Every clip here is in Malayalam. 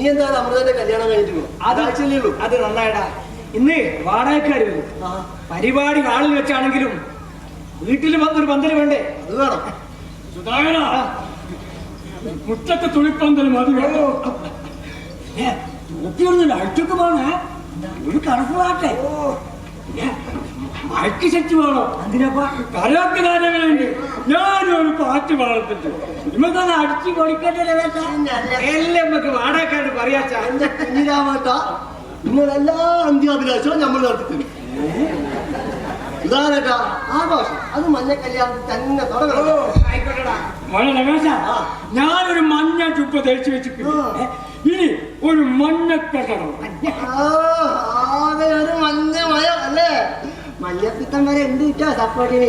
ഇനി എന്താണ് അമൃതന്റെ കല്യാണം കഴിഞ്ഞിട്ടുള്ളൂ അത് ആഴ്ചയല്ലേ ഉള്ളൂ. അത് നന്നായിടാ ഇന്ന് വാടകക്കാർ വരും പരിപാടി ആളിൽ വെച്ചാണെങ്കിലും വീട്ടിൽ വന്നൊരു പന്തൽ വേണ്ടേ? അത് വേണം. സുധാകര മുറ്റത്തെ തുണിപ്പന്തൽ മതി വേണോ. നോക്കിയൊന്നും അഴിച്ചൊക്കെ പോണേ. ഒരു കണക്ക് വേട്ടെ. മയക്ക് ശക്തി വേണോ. എന്തിനാപ്പാ കരയൊക്കെ വേണ്ടി ഞാനും ഒരു പാട്ട് പാടത്തിട്ട് ഇമ്മക്കാണ് അടിച്ചു പൊളിക്കട്ടെ എല്ലാം നമുക്ക് വാടാക്കാണ്ട് പറയാച്ചാ എന്റെ കുഞ്ഞിരാമട്ട നിങ്ങളെല്ലാ അന്ത്യാഭിലാഷവും നമ്മൾ ആഘോഷം. അത് മഞ്ഞ കല്യാണത്തിൽ തന്നെ തുടങ്ങണം. ആയിക്കോട്ടെടാ. മോനെ രമേശ ഞാനൊരു മഞ്ഞ ചുപ്പ് ധരിച്ചു വെച്ചിട്ടു ഇനി ഒരു മഞ്ഞ കെട്ടണം. ആ, ആകെ ഒരു മഞ്ഞ മയം അല്ലേ? മഞ്ഞപ്പിത്തം വരെ ഉണ്ട് കിട്ടാ സപ്പോർട്ടിന്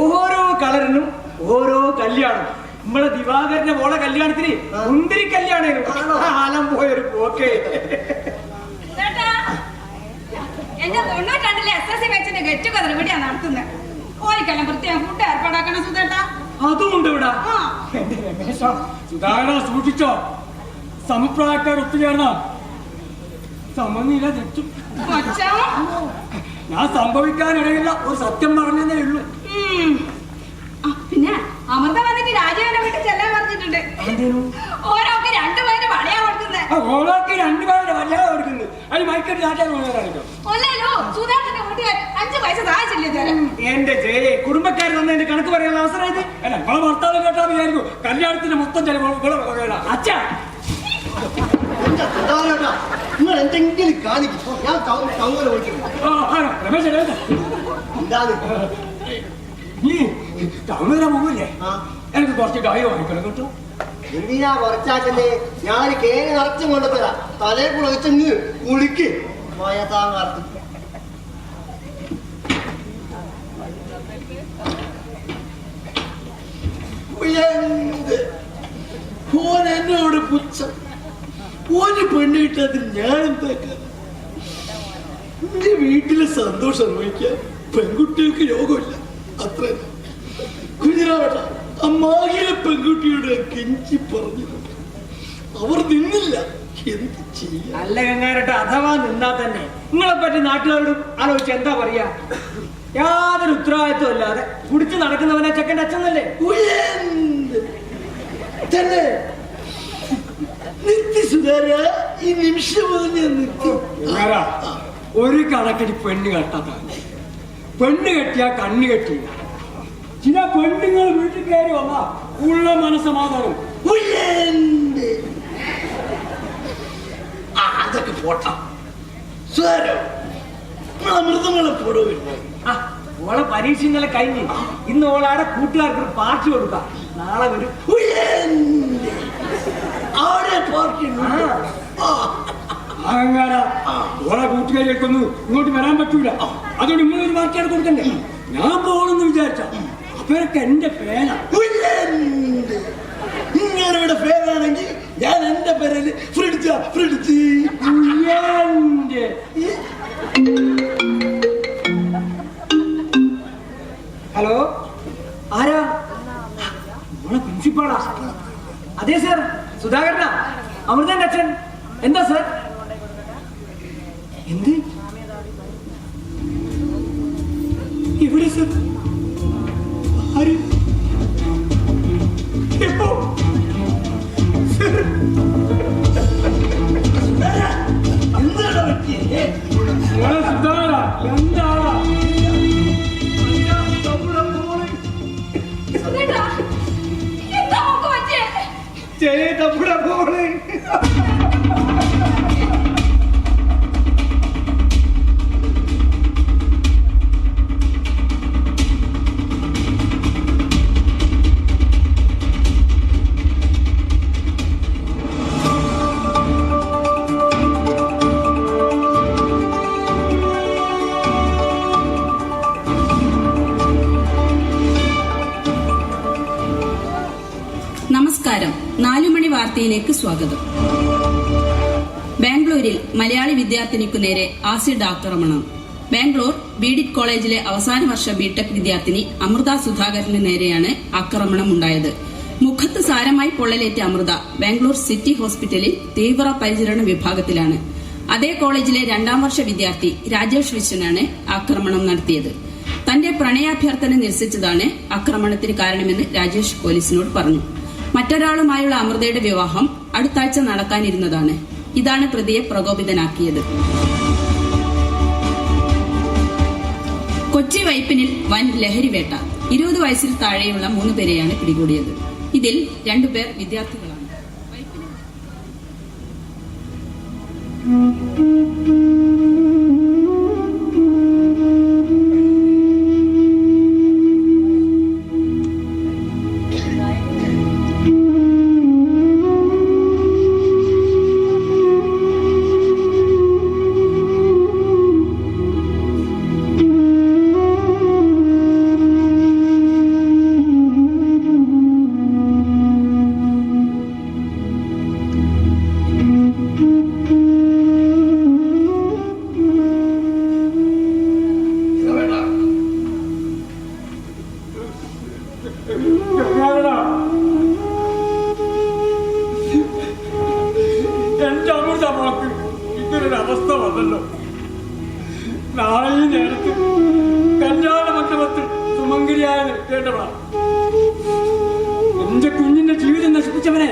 ഓരോ കളറിനും ഓരോ കല്യാണം. നമ്മളെ ദിവാകരന്റെ മോളെ കല്യാണത്തിന്. മുന്തിരി കല്യാണം ആലം പോയൊരു പോക്കേ. ചേട്ടാ, എന്റെ തൊണ്ണൂറ്റിരണ്ടിലെ എസ് എസ് സി ബാച്ചിന്റെ ഗെറ്റ് കതർ ഇവിടെയാണ് നടത്തുന്നത് ഓലിക്കെല്ലാം പ്രത്യേകം ഫുഡ് ഏർപ്പാടാക്കണം സുധേട്ടാ. അതുമുണ്ട് ഇവിടെ. രമേശ സുധാകര സൂക്ഷിച്ചോ. സമപ്രായക്കാർ ഒത്തുചേർന്ന. സമനില തെറ്റും. കൊച്ചോ ഞാൻ സംഭവിക്കാനിടയില്ല. ഒരു സത്യം പറഞ്ഞതേ ഉള്ളൂ. പിന്നെ അമൃത വന്നിട്ട് രാജീവന്റെ വിട്ട് ചെല്ലാൻ പറഞ്ഞിട്ടുണ്ട്. ഓരോക്കെ രണ്ടുപേര് വളയാ കൊടുക്കുന്നത് ഓരോക്ക് രണ്ടുപേരുടെ വളയാ കൊടുക്കുന്നത് അതിന് മൈക്കൊരു എന്റെ ജയെ കുടുംബക്കാർ വന്ന് എന്റെ കണക്ക് പറയാനുള്ള അവസരം ഇത്? അല്ല നിങ്ങളെ ഭർത്താവ് കേട്ടാ വിചാരിക്കും. കല്യാണത്തിന്റെ മൊത്തം ചെലവ് അച്ഛ! നിങ്ങൾ എന്തെങ്കിലും കാണിക്കും. ഞാൻ കൗങ്ങല വിളിക്കുന്നു നീ വരെ ആ. എനിക്ക് കുറച്ച് ഡായി വാങ്ങിക്കണം കേട്ടോ. എന്തിനാ കുറച്ചാക്കല്ലേ ഞാൻ കേന് നിറച്ചും കൊണ്ടുതരാം തലേ കൂടെ നീ കുളിക്ക്. പോയതാ കാലത്ത് എന്ത് ഓൻ എന്നോട് പുച്ഛം. ഓന് എന്താക്കാൻ എന്റെ വീട്ടിലെ സന്തോഷം അനുഭവിക്കാൻ പെൺകുട്ടികൾക്ക് യോഗമില്ല അത്ര. കുഞ്ഞിരാവട്ട അമ്മാകിലെ പെൺകുട്ടിയുടെ കെഞ്ചി പറഞ്ഞു. അവർ നിന്നില്ല. എന്ത് ചെയ്യാൻ അല്ല ഗംഗാരട്ട അഥവാ നിന്നാ തന്നെ. നിങ്ങളെ പറ്റി നാട്ടുകാരോടും ആലോചിച്ച് എന്താ പറയാ? യാതൊരു ഉത്തരവാദിത്വം ഇല്ലാതെ കുടിച്ച് നടക്കുന്നവനെ ചെക്കന്റെ അച്ഛനല്ലേ? തന്നെ തന്നെ. നിത്യ സുധാര ഈ നിമിഷം മുതൽ ഞാൻ നിത്യം ഒരു കണക്കിന് പെണ്ണ് കെട്ടാത്ത പെണ്ണ് കെട്ടിയാ കണ്ണ് കെട്ടി ചില പെണ്ണുങ്ങൾ വീട്ടിൽ കയറി വന്നാ ഉള്ള മനസ്സമാധാനം. അതൊക്കെ പോട്ടാ. പോടുവില്ല ആ ഓളെ പരീക്ഷ ഇന്നലെ കഴിഞ്ഞ്. ഇന്ന് ഓളാടെ കൂട്ടുകാർക്ക് ഒരു പാർട്ടി കൊടുക്കാം. നാളെ വരും. ഉയർന്ന് അവിടെ പാർട്ടി അഹങ്കാര ഓളെ കൂട്ടുകാരികൾക്കൊന്നും ഇങ്ങോട്ട് വരാൻ പറ്റൂല. അതുകൊണ്ട് ഇങ്ങനെ ഒരു വാർത്തയാണ് കൊടുക്കണ്ടേ? ഞാൻ പോകണമെന്ന് വിചാരിച്ച. അവരൊക്കെ എന്റെ പേന ഇങ്ങനെ പേരാണെങ്കിൽ ഞാൻ എന്റെ പേരിൽ ഫ്രിഡ്ജ ഫ്രിഡ്ജ്. ഹലോ? ആരാ? നമ്മളെ പ്രിൻസിപ്പാളാ. അതെ സർ. സുധാകരനാ. അമൃതന്റെ അച്ഛൻ. എന്താ സർ? എന്ത്? ഇവിടെ സർ. നാലുമണി വാർത്തയിലേക്ക് സ്വാഗതം. ബാംഗ്ലൂരിൽ മലയാളി വിദ്യാർത്ഥിനിക്കു നേരെ ആസിഡ് ആക്രമണം. ബാംഗ്ലൂർ ബിഡിറ്റ് കോളേജിലെ അവസാന വർഷ ബിടെക് വിദ്യാർത്ഥിനി അമൃത സുധാകരന് നേരെയാണ് ആക്രമണം ഉണ്ടായത് മുഖത്ത് സാരമായി പൊള്ളലേറ്റ അമൃത ബാംഗ്ലൂർ സിറ്റി ഹോസ്പിറ്റലിൽ തീവ്ര പരിചരണ വിഭാഗത്തിലാണ്. അതേ കോളേജിലെ രണ്ടാം വർഷ വിദ്യാർത്ഥി രാജേഷ് വിശ്വനാണ് ആക്രമണം നടത്തിയത്. തന്റെ പ്രണയാഭ്യർത്ഥന നിരസിച്ചതാണ് ആക്രമണത്തിന് കാരണമെന്ന് രാജേഷ് പോലീസിനോട് പറഞ്ഞു. മറ്റൊരാളുമായുള്ള അമൃതയുടെ വിവാഹം അടുത്താഴ്ച നടക്കാനിരുന്നതാണ്. ഇതാണ് പ്രതിയെ പ്രകോപിതനാക്കിയത്. കൊച്ചി വൈപ്പിനിൽ വൻ ലഹരിവേട്ട ഇരുപത് വയസ്സിൽ താഴെയുള്ള മൂന്ന് പേരെയാണ് പിടികൂടിയത്. ഇതിൽ രണ്ടുപേർ വിദ്യാർത്ഥികളാണ്. ഗംഗാധരാ, വന്നല്ലോ നാളെ ഈ നേരത്ത് കല്യാണ മണ്ഡപത്തിൽ സുമംഗലിയായ നിൽക്കേണ്ടവളാണ്. എന്റെ കുഞ്ഞിന്റെ ജീവിതം നശിപ്പിച്ചവനെ